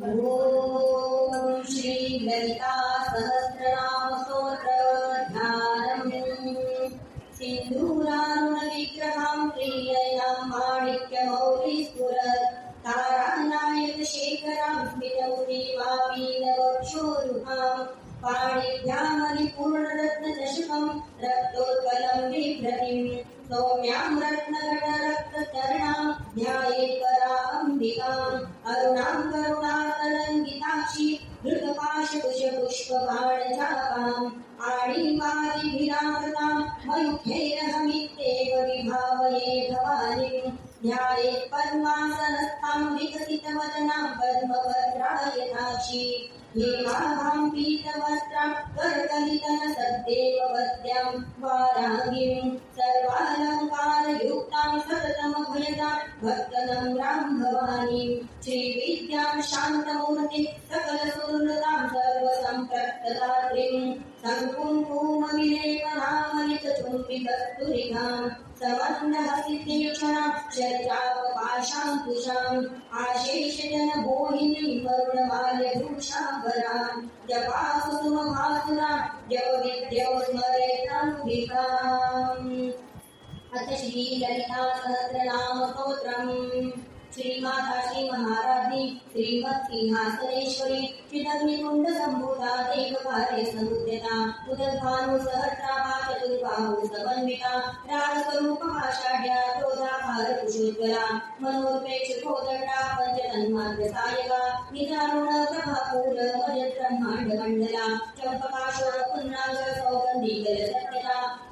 Oh. 不学无术，反而人家的。प्रक्तरात्रिं सङ्कुङ्कुमविलेपनामलितचुम्बिकस्तुरिकां समन्नहसिद्धिक्षणाक्षत्रावपाशाङ्कुशाम् आशेषजनभोहिनीं वरुणमाल्यभूषाभरां जपासुमहासुरा जपविद्यौ स्मरेताम्बिकाम् अथ श्रीललितासहस्रनामस्तोत्रम् श्रीमाता श्री महाराज्ञी श्रीमत् सिंहासनेश्वरी चिदग्निकुण्ड सम्भूता देवकार्य समुद्यता उदद्भानु सहस्राभा चतुर्बाहु समन्विता राजस्वरूपमाषाढ्या क्रोधाभार कुशोज्वला मनोर्पेक्ष कोदण्डा पञ्चतन्मात्र प्रभापूर मजत् चम्पकाशोर पुन्नाग सौगन्धिकल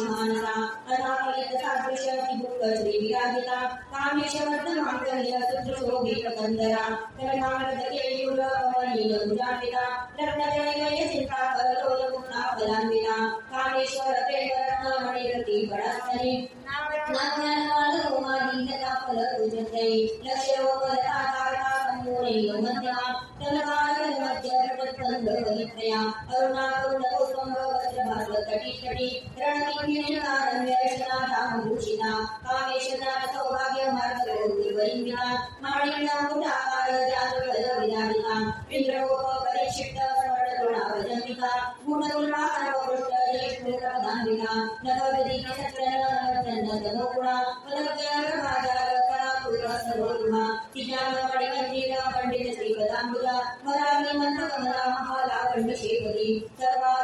महानता अनापलित सादृश अतिभुक्त श्रीविराजिता कामेश वर्धमान्तरीय सुदृशोभि प्रकन्दरा करणामृतकेयूर अवनील गुजापिता रत्नजनैवय चिन्ताकलोलपुत्राफलान्विता कामेश्वर प्रेमरत्नमणिरति परास्तने नापज्ञानकालकुमारीनताफलपूजन्यै लक्ष्योपलता कारता सम्मूलैव मध्यमा तनकालमध्यर्पत्तन्दोहित्रया अरुणाकुण्डपुष्पं रणकिङ्किणीकारण्यरशनाथामभूषिता कामेशनाथ सौभाग्यमार्गरोगिवरिन्दिता माणिक्यमुटाकार जातुलविराजिता इन्द्रोपपरिक्षिप्त स्वर्णतृणावजन्विता गुणगुणाकरवपृष्ट जयश्लोकपदान्विता नवविधिकसत्रनवचन्दनगुणा पदव्यागभाजागकरापुरसरोरुहा तिजामणिकन्दिरा पण्डित वरामि मन्त्रकमला महालावण्यशेखरी सर्वारुणानगत्यानि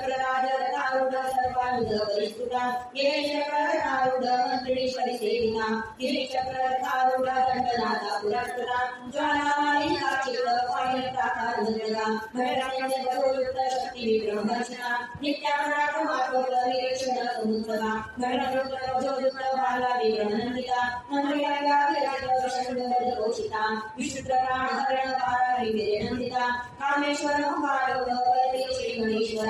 ಉದ್ಭವಿಸುತ್ತ ಏಳಿಯ ಪ್ರಹರಾರುಢ ಮಂತ್ರಿ ಪರಿಸೇವಿನ ಕಿರೀಟ ಪ್ರಹರಾರುಢ ದಂಡನಾಥ ಪುರಸ್ಕೃತ ಜ್ವಾಲಾಮಣಿ ಸಾಕ್ಷಿಗಳ ಪಾಯಂತಾಕಾರುದ್ರಗ ಭಟರಾಯಣ ಬರುವುತ್ತ ಶಕ್ತಿ ಬ್ರಹ್ಮರ್ಶನ ನಿತ್ಯಾಪರಾಧ ಮಾರ್ಗಗಳ ನಿರೀಕ್ಷಣ ಸಮುದ್ರ ಭಟನರುದ್ರ ವಜೋಯುಕ್ತ ಬಾಲ ವಿಬ್ರಹ್ಮನಂದಿತ ಘೋಷಿತ ವಿಶ್ವ ಪ್ರಾಣಹರಣ ಬಾಲ ವಿವೇನಂದಿತ ಕಾಮೇಶ್ವರ ಮಹಾರೌರ ಶ್ರೀ ಗಣೇಶ್ವರ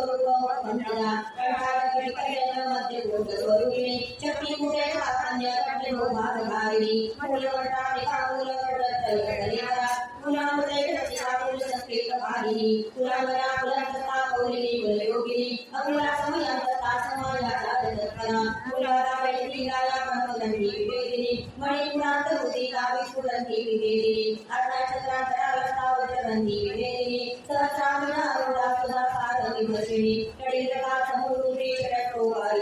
విమర్శిని కడిత కాసమూరు దేశ వారి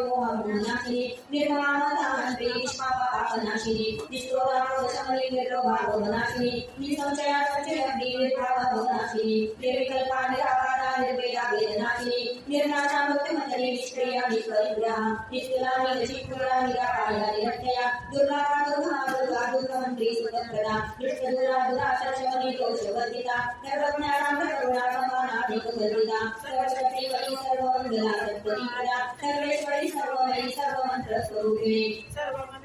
निर्निरामनाशिनी निशित्रा निरंकारा निर्मोहनाशिनी निर्मलामतामन्त्री निष्पापनाशिनी निष्क्रोधामोदशमनी निर्लोभागोनाशिनी निसंशया सचयन्ती निर्भावनाशिनी निर्विकल्पा निराकारा निर्वेदा वेदनाशिनी निर्नाशा मृत्युमंजरी निष्क्रिया निष्परिग्रहा निष्कला निरशिकुला निराकाया निरत्यया दुर्गा दुर्गा दुर्गा दुर्गमंत्री सुतप्रदा निष्कदुरा दुरा सचमनी सर्वज्ञानां करुणा समाना निकवर्जिता सर्वशक्ति वै सर्वमंगला सत्परिकरा सर्वेश्वरी सर्वमयी सर्वमंत्र स्वरूपिणी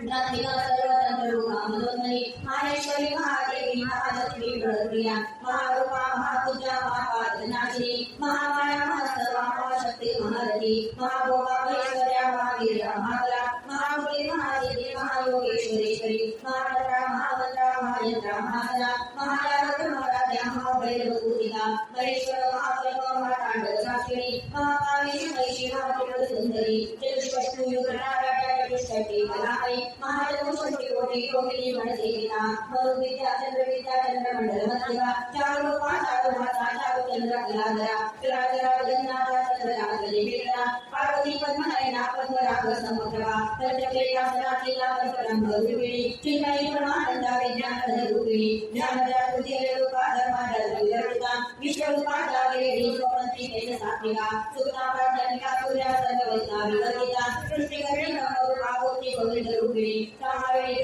नाथिका सर्वतंत्र रूपा मनोन्मयी माहेश्वरी महादेवी महालक्ष्मी प्रणप्रिया महारूपा महापूजा महापादनाशिनी महामाया महासर्वा महाशक्ती महारथी महाभोगा महेश्वर्या महावीर्या महाकला महामुखी महादेवी महायोगेश्वरेश्वरी महानंदा महामंत्रा महायंत्रा महासना महायागत महाराजा महाभैरवपूजिता महेश्वर महाकल्प महातांडव शास्त्री महाकाली महाचतुष्टि कोटि योगिनी मनसेविता मरुविद्या चंद्रविद्या चंद्रमंडल मध्यगा चारुरूपा चारुमाता चारुचंद्र कलाधरा कलाधरा जगन्नाथा चंद्रराजने वेदना पार्वती पद्मनयना पद्मराग समग्रवा पंचक्लेया सनातीला पंचरंग रूपिणी चिन्मयी परमानंदा विज्ञान रूपिणी ज्ञानदा तुझे रूपा धर्मादा विवर्तिता विश्वरूपा जागेरी स्वपंथी तेज सात्विका सुता प्रार्थनिका सूर्या सर्ववैता विवर्तिता सृष्टिकरणी ब्रह्मरूपा भूती गोविंद रूपिणी समावेणी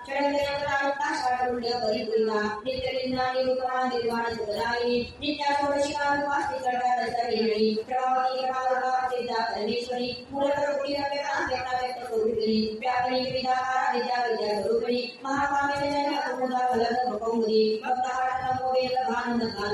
प्राणनाडी चितज्ञा कामभूमिका सुरनाथ संपूर्णालया कालधरिता ओढाणी बेगेनेला बिंदू मंडलवासिनी नवयाग ब्रह्माराध्या ग्रहकर्णकर्विना सर्जसाविनी विश्वाकिनी साकिनी वर्णिता षडंगदेवता शाटुल्य परिपूर्णा नित्यलिंगा निरूपमा निर्वाण सुखदायिनी नित्या षोडशिका रूपास्ति सर्वा दशरेणी प्रभावती प्रभावरूपा सिद्धा परमेश्वरी मूलकरोटी रव्यता व्यक्ता व्यक्त स्वरूपिणी व्यापिनी विविधाकारा विद्या विद्या स्वरूपिणी महाकामी जन अकुमुदा फलद कौमुदी भक्ताहार वेद भानंद काल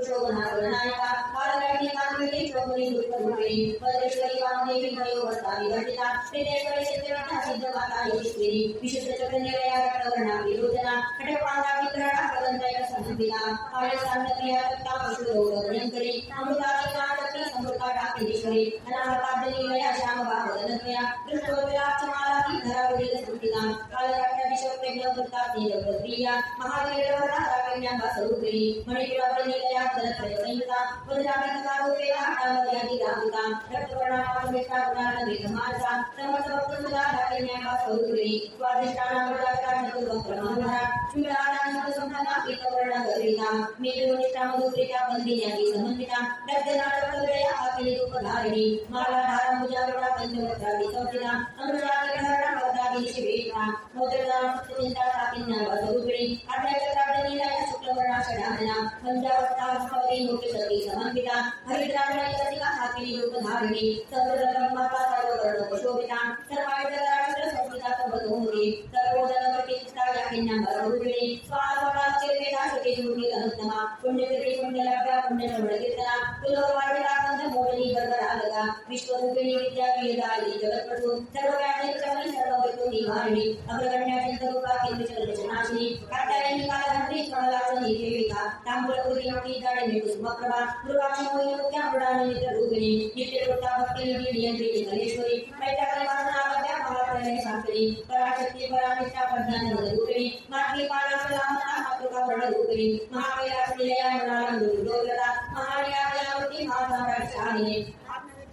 ಶ್ರೀ ಉಪದೇಶದಲ್ಲಿ ವಾಂದೇವಿ ಮಯೋವರ್ತಾವಿ ಬಂದಿದ ಶ್ರೀ ದೇವರ राकन्याम्बा स्वरूपिणी मणिपुरावलीलया धनत्रय संयुता वज्राभिककारूपेण हटावल्यादि राहुता रक्तवर्णामावेष्टा गुणानवेदमानसा समर्थभक्तसुधा राकन्याम्बा स्वरूपिणी स्वादिष्टानामृताका चतुर्वक्त्रमोहरा शूलानानन्दसंहना पीतवर्णगरिता मेलुनिष्ठा मधुप्रिया बन्दिन्यादि समन्विता रक्तनाटकवेया आकिलिरूपधारिणी मालाधारम्बुजारुणा पञ्चवक्त्रादि संस्थिता अनुरागधारणा वक्त्रादि शिवेता मोदरदा सत्यचिन्ता साकिन्या स्वरूपिणी अर्थचक्रावलीलया शुक्लवर्णाषडानना पञ्चावक्तास्तवती मुख्यसती समन्विता हरिद्रावणयतिका हाकिनी रूपधारिणी सर्वधर्ममाता सर्ववर्णोपशोभिता सर्वायुधराष्ट्र नित्यकृता भक्तिनिधि नियन्त्रिणी कलेश्वरी मैत्राकलिवासनावद्या महाप्रलय शास्त्री पराशक्ति परानिष्ठा प्रज्ञानरूपिणी मातृ पालासलामना मातृका वर्णरूपिणी महाकैलासनिलया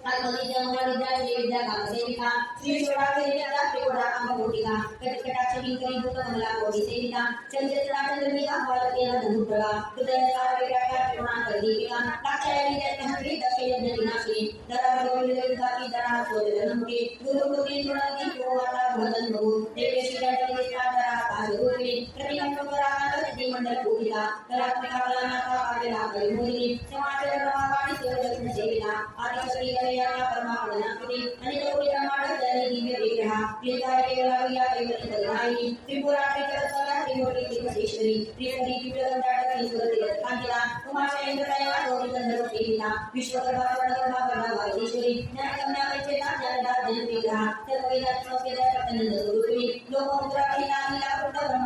मृणालंबुदोलता महार्यावती महासाम्राज्याहिनी आत्मविद्या महाविद्या श्रीविद्या कामसेविका श्री शोभादेविका त्रिकोटा कामकोटिका कटकटाक्षरी करीभूत कमला कोटि सेविका चंद्रचला चंद्रमिका बालकेन धनुप्रभा हृदयकार विराटा त्रिगुणाकर दीपिका काक्षायणी चैतन्यश्री दक्षयज्ञ विनाशिनी दरा गौरीदेवताकी दरा सोदरनमुखी गुरुकृति गुणवती गोमाता भगन बहु देवेशी जटनिष्ठा दरा पाशरूपिणी प्रतिकंठोपराकांत सिद्धिमंडल पूजिता कलात्मिका कलानाथा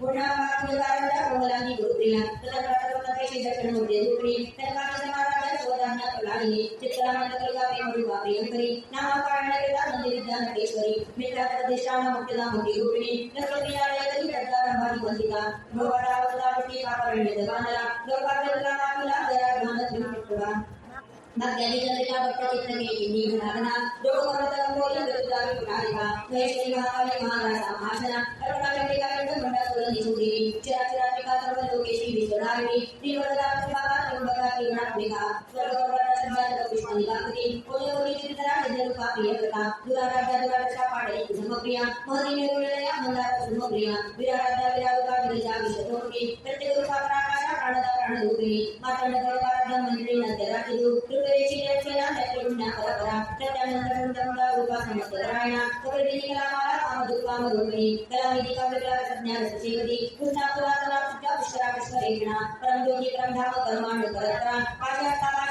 गुणदिनी पूर्णामाकुलकारंदा कोमलानी गुरुप्रिया तथा सर्वकथेशी दक्षिणमूर्ती रूपिणी सर्वांनी समाराध्या शोधान्या प्रलादिनी चित्रानंद कलिका प्रेमरूपा प्रियंकरी नामकारणकरिता नंदी विद्या नटेश्वरी मित्रा प्रतिष्ठान मुक्तिदा मुक्ती रूपिणी नस्वविनालयकरी प्रज्ञारंभानी वंदिता भगवतावतावती कापरण्य जगानला लोकाग्रता नामिला दया ध्यान त्रिपुरा भक्त्यादी चंद्रिका भक्त चित्रके निघनागना दोगमरतंगोल मृत्युदावी पुरारिका महेश्वरी महाकाली महाराजा महाशना करुणाचंद्रिका कंठ Missouri, Church in Africa, Government Vocation Missionary, River Africa, Embakati in Africa, Swargavan Sabha, Kapishwani Bakri, Koyori, प्रियकथा दुरारा विराजाधिराजा पाडे कुसुमप्रिया महती निरुळया मंदार कुसुमप्रिया विराजा विराजा विरजा विशतोकी प्रत्येक रूपाकाशा प्राणदा प्राणरूपिणी माता नगरवाराध्या मंत्री नद्यराजू कृपेची रचना त्याच्याकडून परपरा नंतर रूपा समस्तरायणा कपिलिनी कलामाला कामदुर्गामरूपिणी कलामिदी काव्यकला संज्ञा रससेवती कृष्णा पुरातना पूजा पुष्करा पुष्करेषणा परमज्योती परमधाम कर्मांड करत्रा पाशा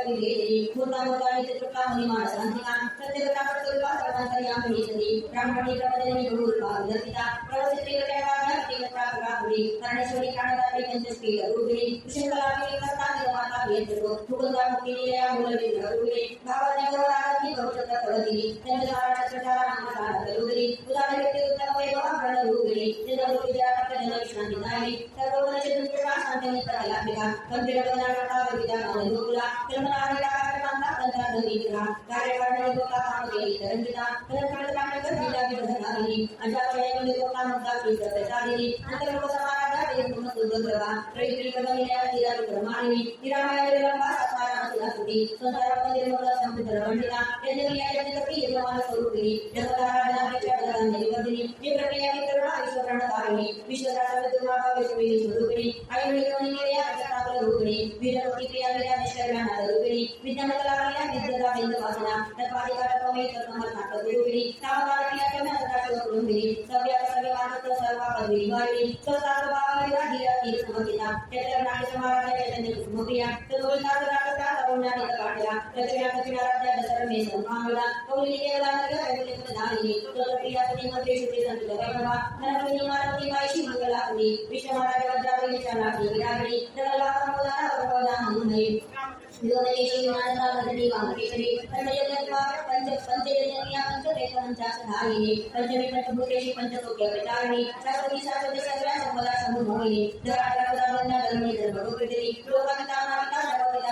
शांती परमंत्र विवेदिनी मूर्ता मूर्तानि चतुर्था मुनिमान शांतिका प्रत्येकता प्रत्येकता सर्वांतर्यामिनी सती ब्राह्मणी प्रपदिनी गुरुर्भा विदर्पिता प्रवसित्री गजयकाभ्या तीव्रता पुरापुरी कर्णेश्वरी प्राणदात्री पंचस्पी रूपिणी कुशलकलापिनी कर्ता माता भेदतो मुकुंदा मुक्तिनीलया मूलविग्रह रूपिणी भावाने गौराराधी गौचक्र प्रवतिनी चंद्रधारा चक्रधारा नामधारा तरुगिरी उदार व्यक्ती उत्तम वैभव प्रण रूपिणी चंद्रवृत्ती जया तप्त సంబంధించిన లభిక మంత్రి విధానాలను గురుకుల తిరుమల ಕಾರ್ಯಕಾರಿಣಿಗಳ ಕಾರ್ಯಕಾರಣವನ್ನು ಕಾಮಗಳಿಗೆ ತರಂಗಿದ ಕಾರ್ಯಕಾರಣದ ಕ್ರೀಡಾಭಿಧಾನದಲ್ಲಿ ಅಂಡಾವಯವನ್ನು ಕಾಮಕ ಪ್ರಸಾದಿನಿ ಅಂತರ್ವ ಸಮಾರಾಧ ಮತ್ತು ಗೌರವ ರೈತರಿಗಳ ನೀರಾವರಿ ಪ್ರಮಾಣಿ ನಿರಾಮಯವಿರುವ ಸಮಾನ ಸುಧಾಸುಡಿ ಸಂಸಾರ ಪದಿರುವ ಸಂಪುಟರ ಮಂಡಿನ ಎಂದಿನ ಯಜಮಾನ ಸ್ವರೂಪಿಣಿ ಜಗದಾರಾಧನಾ ವಿಚಾರಗಳ ನಿರ್ವಹಿಣಿ ಈ ಪ್ರಕ್ರಿಯೆ പ്രണതാവിനി വിശ്വരാജാവിത്തുമാതാവിനെ സ്വീകരിച്ചു അതിനുള്ള पंचमी पंचभूतेषु पंचलोक्य प्रचारिणी शाश्वती शाश्वती सर्व्या संपदा समुभूमिनी धराटा उदाहरण्या धर्मी धर्मरूपिणी लोकपितानापिता सर्वपिता समाधिला कंदुककुसुमप्राप्या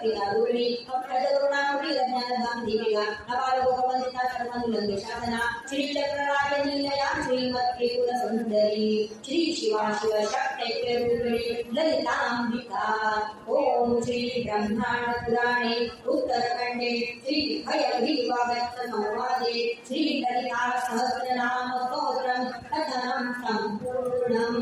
अप्रजगुणावली ज्ञानधाम दीपिका अपार गोपवंदिता सर्वनुलंबे शासना श्री चक्रराज नीलया श्रीमत् त्रिपुर सुंदरी श्री शिवा शिव शक्ते रूपिणी ललितांबिका ओम श्री ब्रह्मांड पुराणे उत्तरखंडे श्री हयग्रीवागत संवादे श्री ललिता सहस्रनाम स्तोत्रम कथनं सम्पूर्णम्